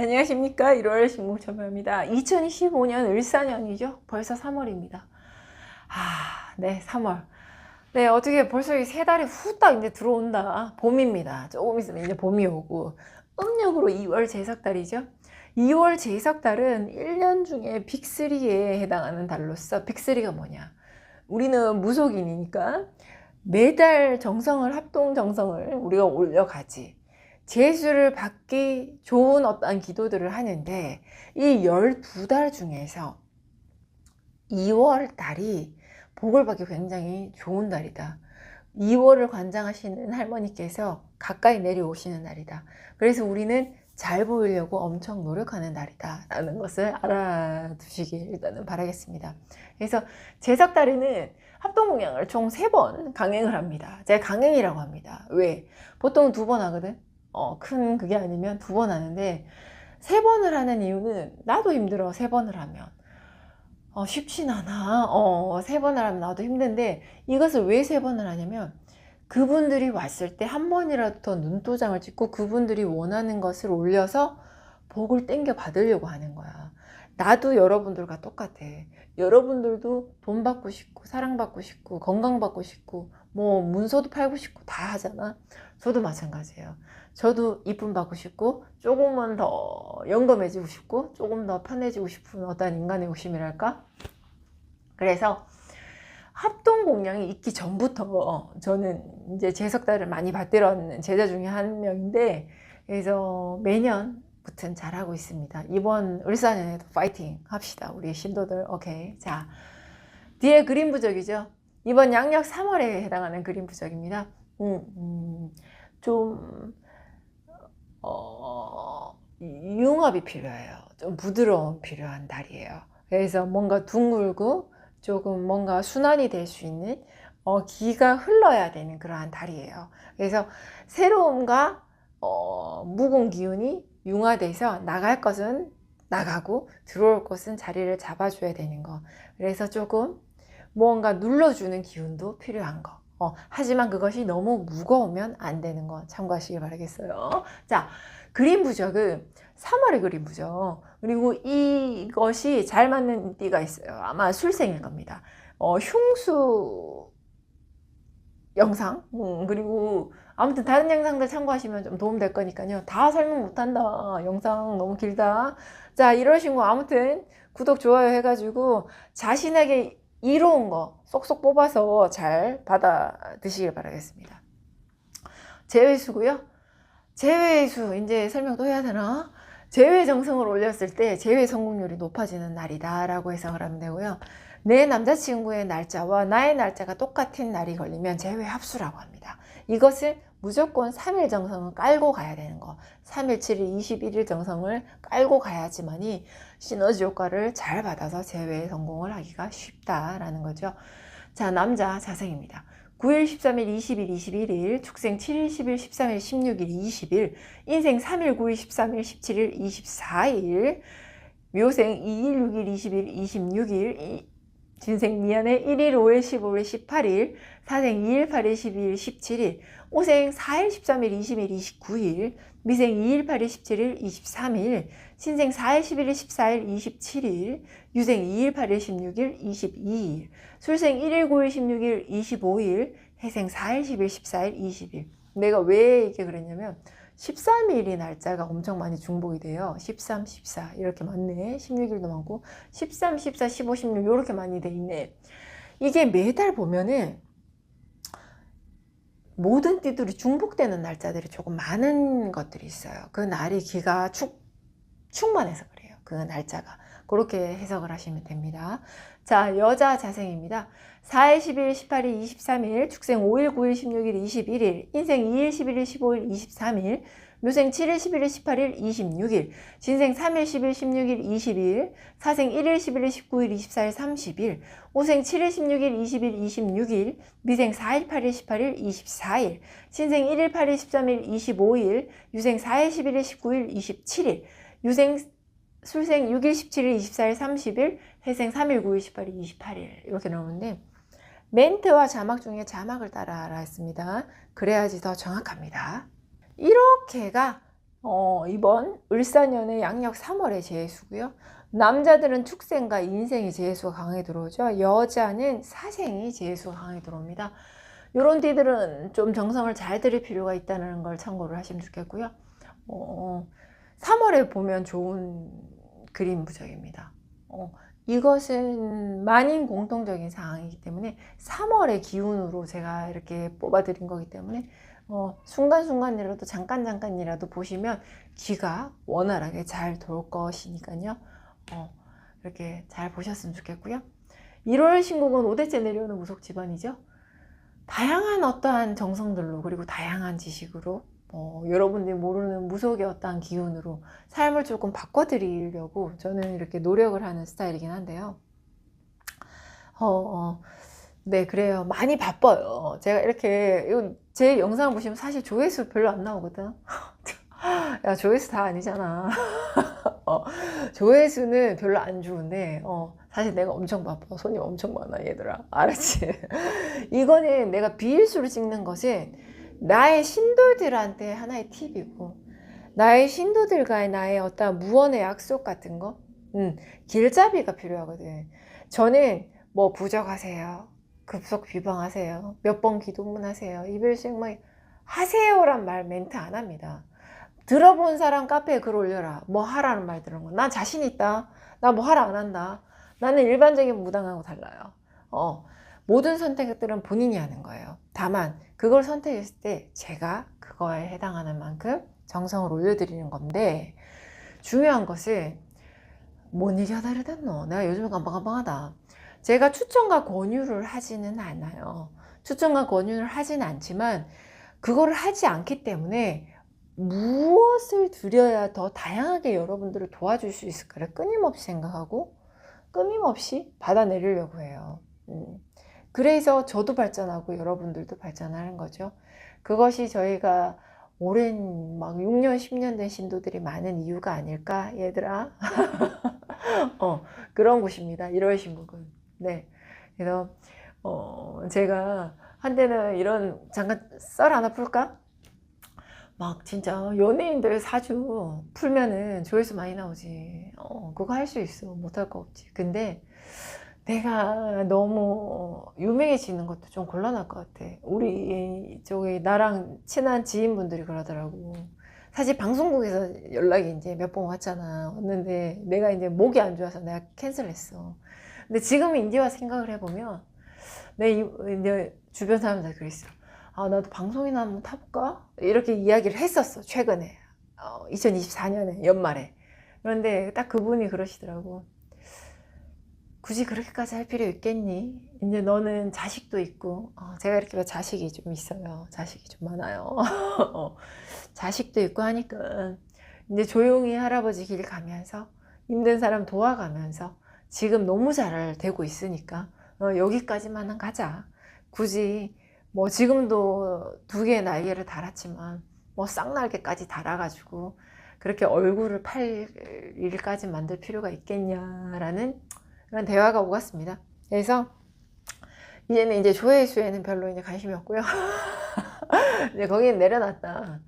안녕하십니까. 1월 신봉천명입니다. 2025년 을사년이죠? 벌써 3월입니다. 아, 네 3월. 네 어떻게 벌써 이 세 달이 후딱 이제 들어온다. 봄입니다. 조금 있으면 이제 봄이 오고. 음력으로 2월 제석달이죠? 2월 제석달은 1년 중에 빅3에 해당하는 달로서 빅3가 뭐냐? 우리는 무속인이니까 매달 정성을 합동 정성을 우리가 올려가지 재수를 받기 좋은 어떤 기도들을 하는데 이 12달 중에서 2월 달이 복을 받기 굉장히 좋은 달이다. 2월을 관장하시는 할머니께서 가까이 내려오시는 날이다. 그래서 우리는 잘 보이려고 엄청 노력하는 날이다. 라는 것을 알아두시길 일단은 바라겠습니다. 그래서 제석달에는 합동공양을 총 3번 강행을 합니다. 제가 강행이라고 합니다. 왜? 보통 두 번 하거든? 어, 큰 그게 아니면 두 번 하는데 세 번을 하는 이유는 나도 힘들어 세 번을 하면. 어, 쉽진 않아. 어, 세 번을 하면 나도 힘든데 이것을 왜 세 번을 하냐면 그분들이 왔을 때 한 번이라도 더 눈도장을 찍고 그분들이 원하는 것을 올려서 복을 땡겨 받으려고 하는 거야. 나도 여러분들과 똑같아. 여러분들도 돈 받고 싶고 사랑받고 싶고 건강받고 싶고 뭐 문서도 팔고 싶고 다 하잖아 저도 마찬가지예요 저도 이쁨 받고 싶고 조금은 더 영검해지고 싶고 조금 더 편해지고 싶은 어떤 인간의 욕심이랄까 그래서 합동 공양이 있기 전부터 저는 이제 제석달을 많이 받들었는 제자 중에 한 명인데 그래서 매년 무튼 잘하고 있습니다. 이번 을사년에도 파이팅 합시다. 우리 신도들. 오케이. 자, 뒤에 그림 부적이죠. 이번 양력 3월에 해당하는 그림 부적입니다. 음, 음, 좀, 어, 융합이 필요해요. 좀 부드러움 필요한 달이에요. 그래서 뭔가 둥글고 조금 뭔가 순환이 될 수 있는 어, 기가 흘러야 되는 그러한 달이에요. 그래서 새로움과 어, 묵은 기운이 융화돼서 나갈 것은 나가고 들어올 것은 자리를 잡아줘야 되는 거. 그래서 조금 무언가 눌러주는 기운도 필요한 거. 어, 하지만 그것이 너무 무거우면 안 되는 거 참고하시길 바라겠어요. 자, 그림 부적은 3월의 그림 부적. 그리고 이것이 잘 맞는 띠가 있어요. 아마 술생일 겁니다. 어, 흉수 영상, 음, 그리고 아무튼 다른 영상들 참고하시면 좀 도움 될 거니까요. 다 설명 못한다. 영상 너무 길다. 자, 이러신 거 아무튼 구독, 좋아요 해가지고 자신에게 이로운 거 쏙쏙 뽑아서 잘 받아 드시길 바라겠습니다. 제외수고요. 제외수 이제 설명 또 해야 되나? 제외 정성을 올렸을 때 제외 성공률이 높아지는 날이다 라고 해석을 하면 되고요. 내 남자친구의 날짜와 나의 날짜가 똑같은 날이 걸리면 제외 합수라고 합니다. 이것을 무조건 3일 정성을 깔고 가야 되는 거. 3일, 7일, 21일 정성을 깔고 가야지만이 시너지 효과를 잘 받아서 제외 성공을 하기가 쉽다라는 거죠. 자, 남자 자생입니다. 9일, 13일, 20일, 21일, 축생 7일, 10일, 13일, 16일, 20일, 인생 3일, 9일, 13일, 17일, 24일, 묘생 2일, 6일, 20일, 26일, 진생 미연에 1일, 5일, 15일, 18일, 사생 2일, 8일, 12일, 17일, 오생 4일, 13일, 20일, 29일, 미생 2일, 8일, 17일, 23일, 신생 4일, 11일, 14일, 27일, 유생 2일, 8일, 16일, 22일, 술생 1일, 9일, 16일, 25일, 해생 4일, 10일, 14일, 20일. 내가 왜 이렇게 그랬냐면 13일이 날짜가 엄청 많이 중복이 돼요. 13, 14 이렇게 많네. 16일도 많고 13, 14, 15, 16 이렇게 많이 돼 있네. 이게 매달 보면은 모든 띠들이 중복되는 날짜들이 조금 많은 것들이 있어요. 그 날이 기가 축, 충만해서 그래요. 그 날짜가. 그렇게 해석을 하시면 됩니다. 자, 여자 자생입니다. 4일, 10일, 18일, 23일, 축생 5일, 9일, 16일, 21일, 인생 2일, 11일, 15일, 23일, 묘생 7일, 11일, 18일, 26일, 진생 3일, 10일, 16일, 22일, 사생 1일, 11일, 19일, 24일, 30일, 오생 7일, 16일, 20일, 26일, 미생 4일, 8일, 18일, 24일, 신생 1일, 8일, 13일, 25일, 유생 4일, 11일, 19일, 27일, 유생 술생 6일, 17일, 24일, 30일, 해생 3일, 9일, 18일, 28일 이렇게 나오는데 멘트와 자막 중에 자막을 따라라 했습니다. 그래야지 더 정확합니다. 이렇게가 어, 이번 을사년의 양력 3월의 재수고요. 남자들은 축생과 인생의 재수가 강하게 들어오죠. 여자는 사생이 재수가 강하게 들어옵니다. 이런 띠들은 좀 정성을 잘 들일 필요가 있다는 걸 참고를 하시면 좋겠고요. 어, 3월에 보면 좋은 그림 부적입니다. 어, 이것은 만인 공통적인 상황이기 때문에 3월의 기운으로 제가 이렇게 뽑아드린 거기 때문에 어, 순간순간이라도 잠깐 잠깐이라도 보시면 귀가 원활하게 잘 돌 것이니까요. 어, 이렇게 잘 보셨으면 좋겠고요. 1월 신곡은 5대째 내려오는 무속 집안이죠. 다양한 어떠한 정성들로 그리고 다양한 지식으로 어, 여러분들이 모르는 무속의 어떠한 기운으로 삶을 조금 바꿔드리려고 저는 이렇게 노력을 하는 스타일이긴 한데요. 어, 어, 네, 그래요. 많이 바빠요. 제가 이렇게, 제 영상 보시면 사실 조회수 별로 안 나오거든. 야, 조회수 다 아니잖아. 어, 조회수는 별로 안 좋은데, 어, 사실 내가 엄청 바빠. 손님 엄청 많아, 얘들아. 알았지? 이거는 내가 비일수를 찍는 것은 나의 신도들한테 하나의 팁이고, 나의 신도들과의 나의 어떤 무언의 약속 같은 거, 음, 길잡이가 필요하거든. 저는 뭐 부적하세요. 급속 비방하세요. 몇 번 기도문 하세요. 이별식 뭐 하세요란 말 멘트 안 합니다. 들어본 사람 카페에 글 올려라. 뭐 하라는 말 들은 거. 난 자신 있다. 나 뭐 하라 안 한다. 나는 일반적인 무당하고 달라요. 어, 모든 선택들은 본인이 하는 거예요. 다만 그걸 선택했을 때 제가 그거에 해당하는 만큼 정성을 올려드리는 건데 중요한 것은 뭔 얘기 하다 그랬노? 내가 요즘에 깜빡깜빡하다. 제가 추천과 권유를 하지는 않아요. 추천과 권유를 하지는 않지만 그거를 하지 않기 때문에 무엇을 드려야 더 다양하게 여러분들을 도와줄 수 있을까를 끊임없이 생각하고 끊임없이 받아내리려고 해요. 음. 그래서 저도 발전하고 여러분들도 발전하는 거죠. 그것이 저희가 오랜 막 6년, 10년 된 신도들이 많은 이유가 아닐까, 얘들아? 어, 그런 곳입니다. 1월 신곡은. 네. 그래서, 어, 제가 한때는 이런, 잠깐 썰 하나 풀까? 막 진짜 연예인들 사주 풀면은 조회수 많이 나오지. 어, 그거 할 수 있어. 못할 거 없지. 근데 내가 너무 유명해지는 것도 좀 곤란할 것 같아. 우리 저기 나랑 친한 지인분들이 그러더라고. 사실 방송국에서 연락이 이제 몇 번 왔잖아. 왔는데 내가 이제 목이 안 좋아서 내가 캔슬했어. 근데 지금 이제 와 생각을 해보면 내 이제 주변 사람들 그랬어. 아 나도 방송이나 한번 타볼까? 이렇게 이야기를 했었어 최근에 어, 2024년에 연말에. 그런데 딱 그분이 그러시더라고. 굳이 그렇게까지 할 필요 있겠니? 이제 너는 자식도 있고, 어, 제가 이렇게 자식이 좀 있어요. 자식이 좀 많아요. 어, 자식도 있고 하니까, 이제 조용히 할아버지 길 가면서, 힘든 사람 도와가면서, 지금 너무 잘 되고 있으니까, 어, 여기까지만 가자. 굳이, 뭐 지금도 두 개의 날개를 달았지만, 뭐 쌍날개까지 달아가지고, 그렇게 얼굴을 팔 일까지 만들 필요가 있겠냐라는 그런 대화가 오갔습니다. 그래서 이제는 이제 조회수에는 별로 이제 관심이 없고요. 이제 거기는 내려놨다.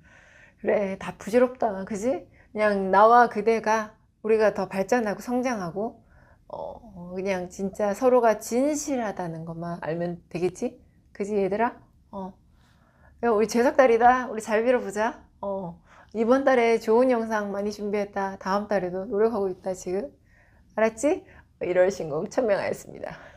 그래, 다 부질없다. 그지? 그냥 나와 그대가 우리가 더 발전하고 성장하고, 어, 그냥 진짜 서로가 진실하다는 것만 알면 되겠지? 그지, 얘들아? 어. 야, 우리 제석달이다. 우리 잘 빌어보자. 어. 이번 달에 좋은 영상 많이 준비했다. 다음 달에도 노력하고 있다, 지금. 알았지? 1월 신곡 천명하였습니다.